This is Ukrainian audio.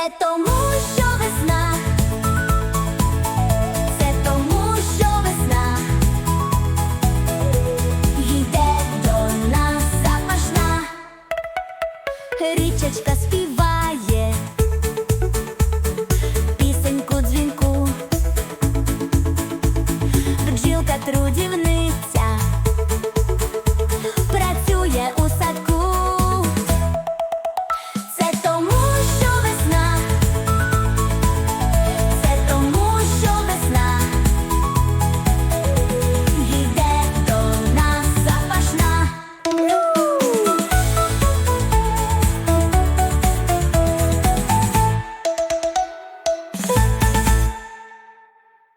Це тому, що весна, йде до нас запашна, річечка співа.